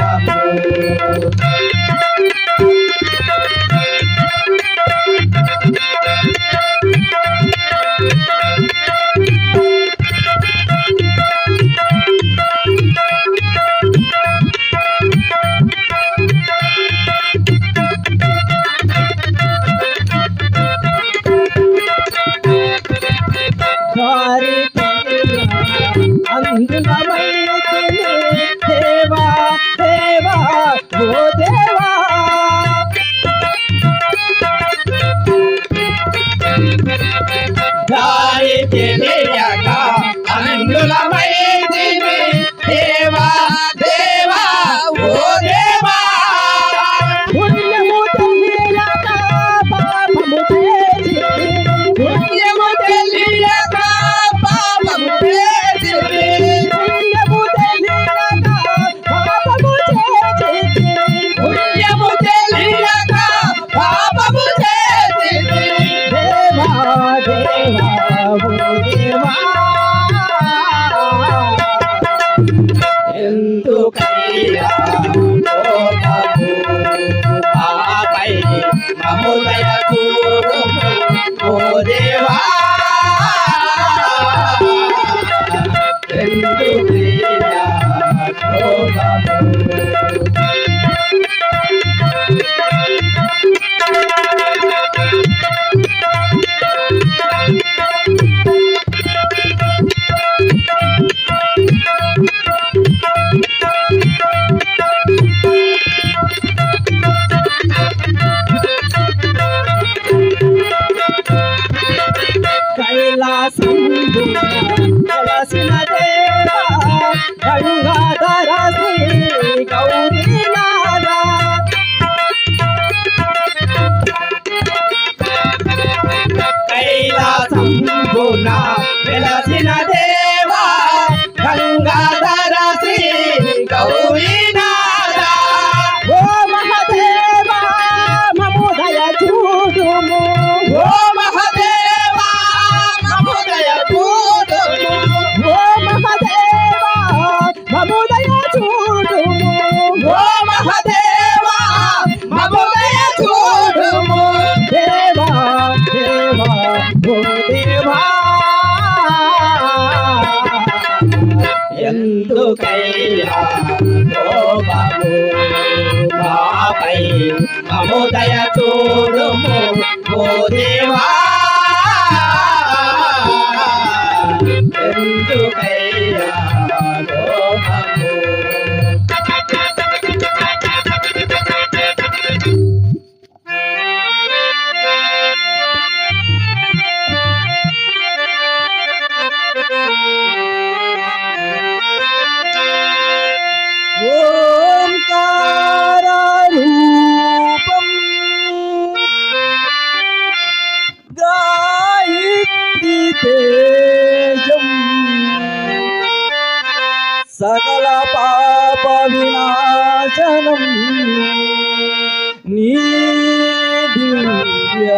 Thank you. Salvador. देवा నీ దివ్య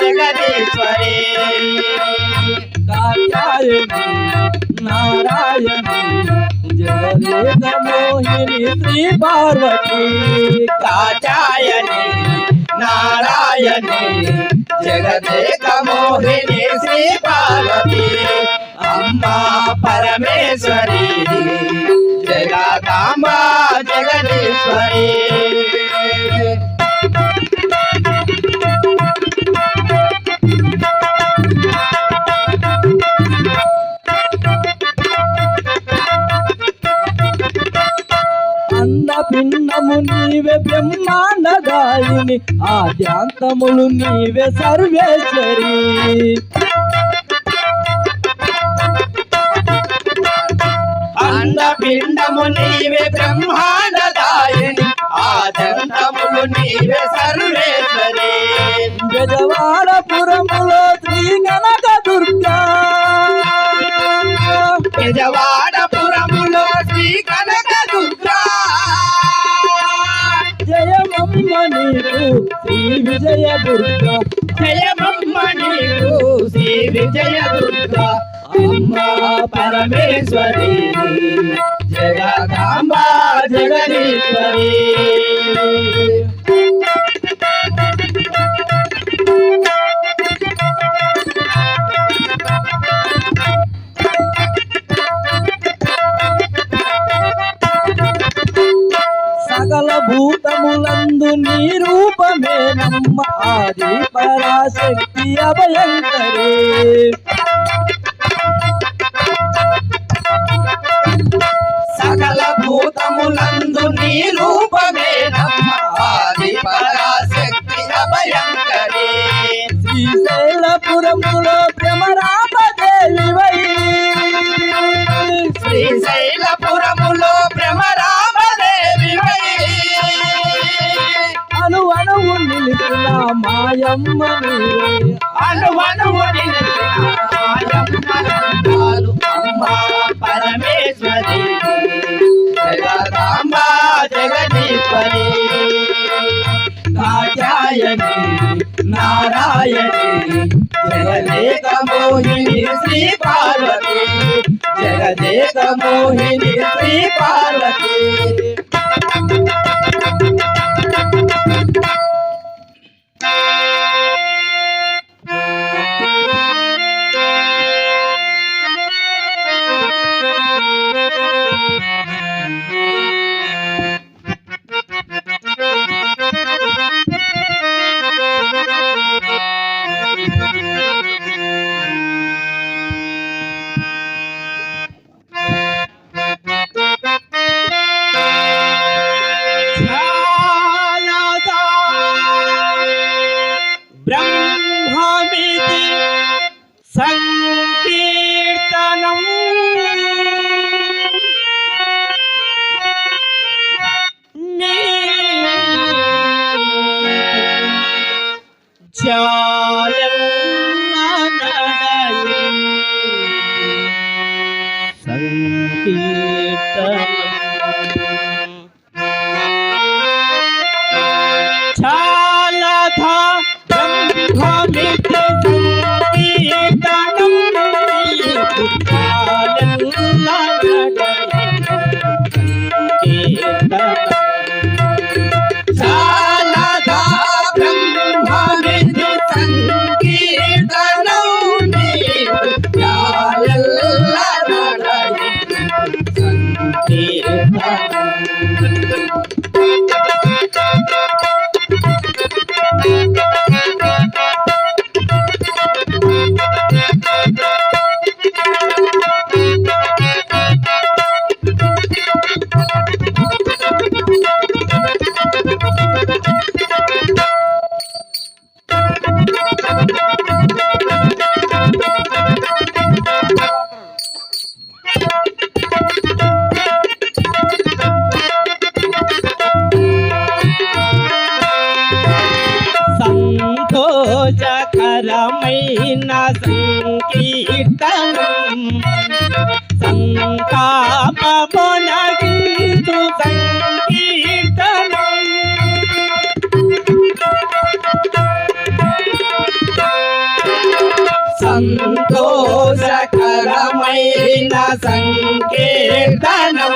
జగదీశ్వరి కాత్యాయని నారాయణి జగదేక మోహిని శ్రీ పార్వతి. కాచాయని నారాయణి జగదేక మోహిని శ్రీ పార్వతి. అమ్మా పరమేశ్వరి జగదాంబా జగదీశ్వరి. పిండము నీవే బ్రహ్మాండ గాయని ఆద్యాంతములు నీవే సర్వేశ్వరి. అండపిండము నీవే బ్రహ్మాండ దాయిని ఆదంతములు నీవే సర్వేశ్వరి. గజవాడపురములో శ్రీ కనక దుర్గా. యజవాడపురములో నీకు శ్రీ విజయ దుర్గా జయమమ్మ నీకు శ్రీ విజయ దుర్గా అమ్మా పరమేశ్వరి. జగదాంబ జగదీశ్వరి. నీ రూపమే నమ్మ ఆది పరాశక్తి అభయంకరే. సకల భూతములందు నీ రూపమే నమ్మ ఆది పరాశక్తి అభయంకరే. శ్రీశైలపురములో కాచాయని నారాయణి జగదేక మోహిని శ్రీ పార్వతి. జగదేక మోహిని శ్రీ సంకీర్తనం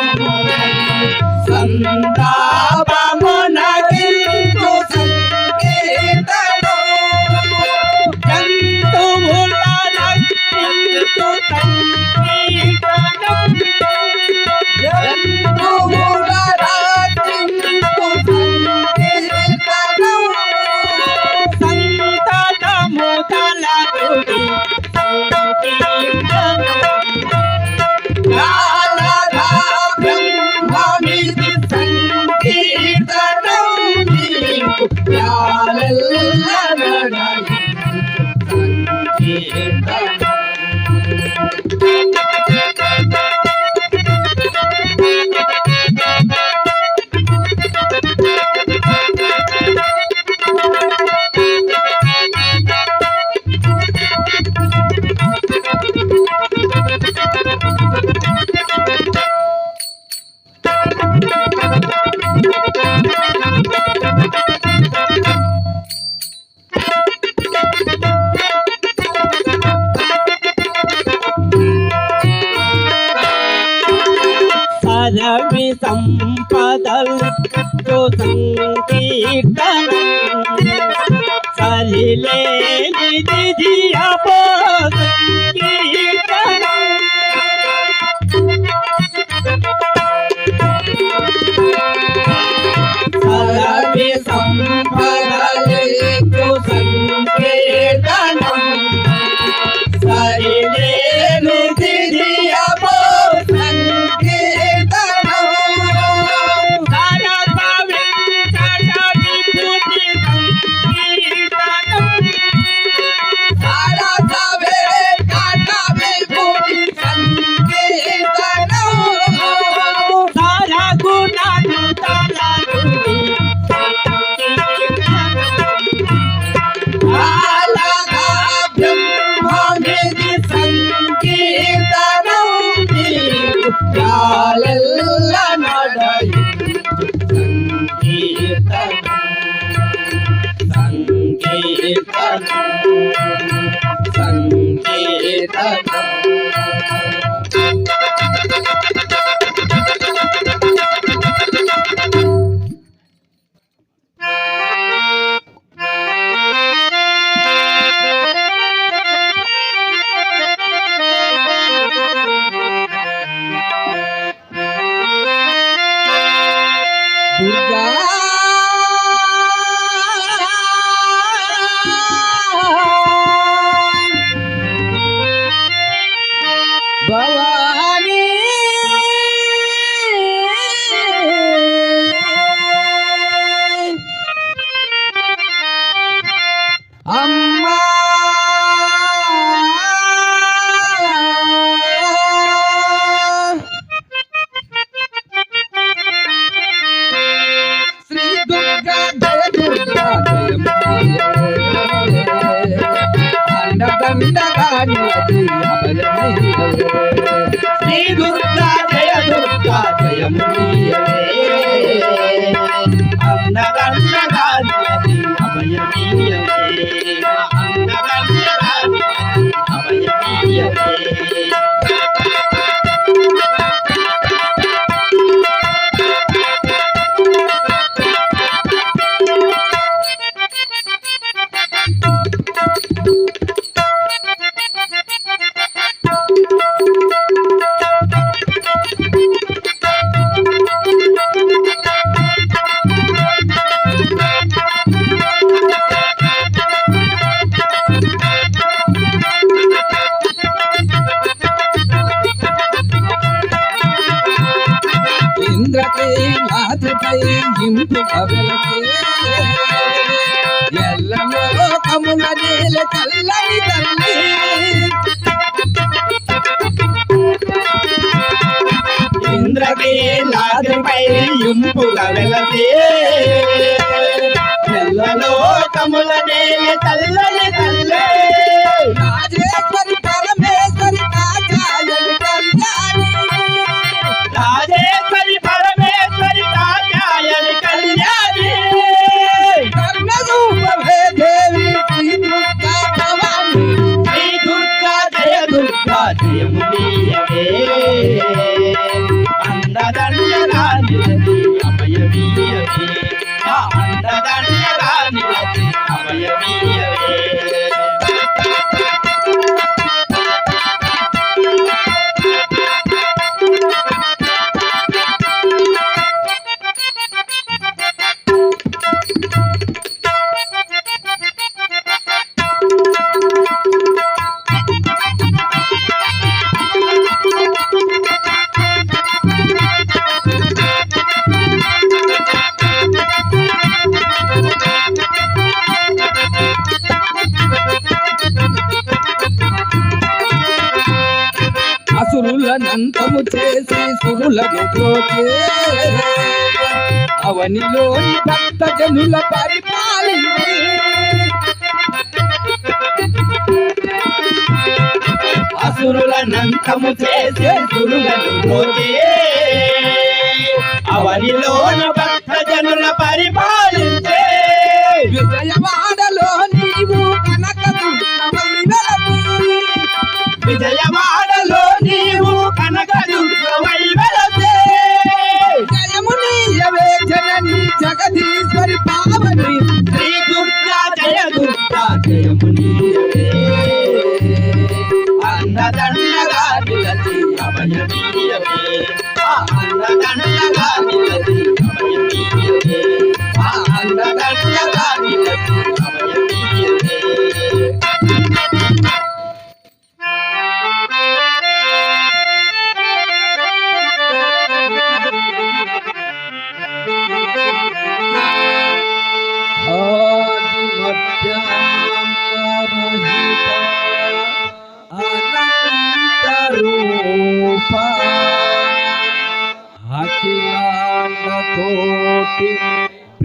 it. Swami. అమున నేల చల్లని తల్లి. ఇంద్రకేలాదిపై ఇంపుగా వెలసే. చల్లలో కముల నేల చల్లని తల్లి. రాని అభయమీయమే నా అన్నదండ రాని అసురులనంతము చేసి సురులను అవనిలోని భక్త జనుల పరిపాలి అసురులనంతము చేసే సురులను అవనిలోన భక్త జనుల పరిపాలించే విజయవాడ Hallelujah.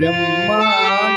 ಬ್ರಹ್ಮ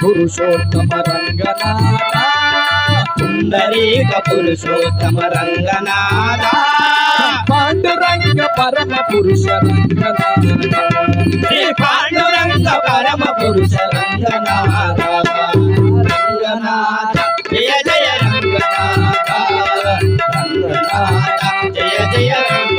పురుషోత్తమ రంగనాథ పుండరీక పురుషోత్తమ రంగనాథ పాండురంగ పరమ పురుష రంగనాథ పాండురంగ పరమ పురుష రంగనాథ రంగనాథ జయ జయ రంగనాథ. రంగనాథ జయ జయ రంగ